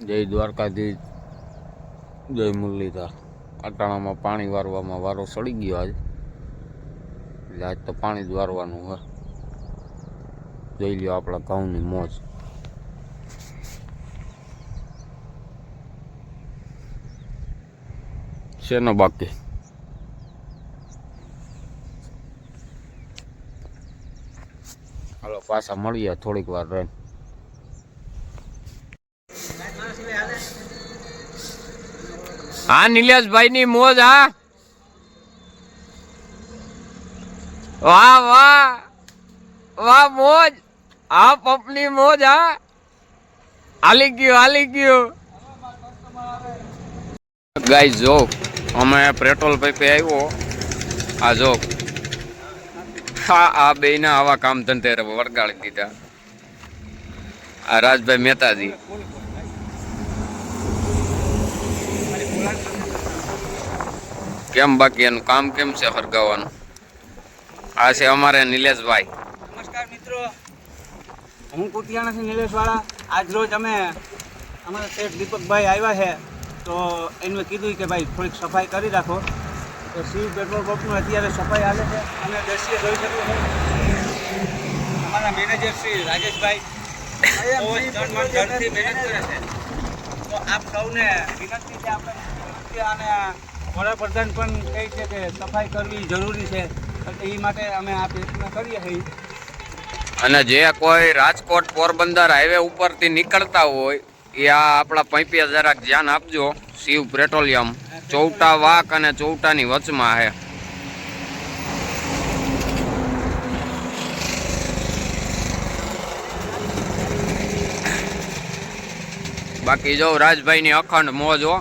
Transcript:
જય દ્વારકાધીશ, જય મુરલીધર. અટાણામાં પાણી વારવામાં વારો સડી ગયો આજ. એટલે આજ તો પાણી જ વારવાનું હોય જોઈ લ્યો આપણા ઘઉંની મોજ. શેનો બાકી? હાલો, પાછા મળીએ થોડીક વાર રહીને. હા નિલેશભાઈ ની મોજ, હા. વાહ વાહ. વાહ, મોજ. હા, પપની મોજ, હા. હાલી ગયો હાલી ગયો. ગાય જો, અમે પેટ્રોલ પંપે આવ્યો. આ જો. હા, આ બે આવા કામ ધંધે વળગાડી દીધા. આ રાજભાઈ મહેતાજી. કેમ બાકી એનું કામ કેમ છે હરગાવાનું? આ છે અમારે નિલેશભાઈ. નમસ્કાર મિત્રો. હું કુતિયાણાથી નિલેશવાળા. આજ રોજ અમે અમારા શેઠ દીપકભાઈ આવ્યા છે. તો એમને કીધું કે ભાઈ થોડીક સફાઈ કરી રાખો. તો શિવ પેટ્રોલ પંપનું અત્યારે સફાઈ આવે છે. અને દ્રશ્ય જોઈ શકું છું અમારા મેનેજર શ્રી રાજેશભાઈ મહેનત કરે છે. તો આપ સૌને વિનંતી છે આપણે અને વડાપ્રધાન પણ કહે છે કે સફાઈ કરવી જરૂરી છે. એ માટે અમે આ પ્રયત્ન કરીએ છીએ. અને જે કોઈ રાજકોટ પોરબંદર હાઈવે ઉપરથી નીકળતા હોય, એ આ આપણા પૈપિયા જરાક ધ્યાન આપજો. શિવ પેટ્રોલિયમ, ચૌટા વાક અને ચૌટાની વચમાં છે બાકી જો રાજભાઈની અખંડ મોજ હો.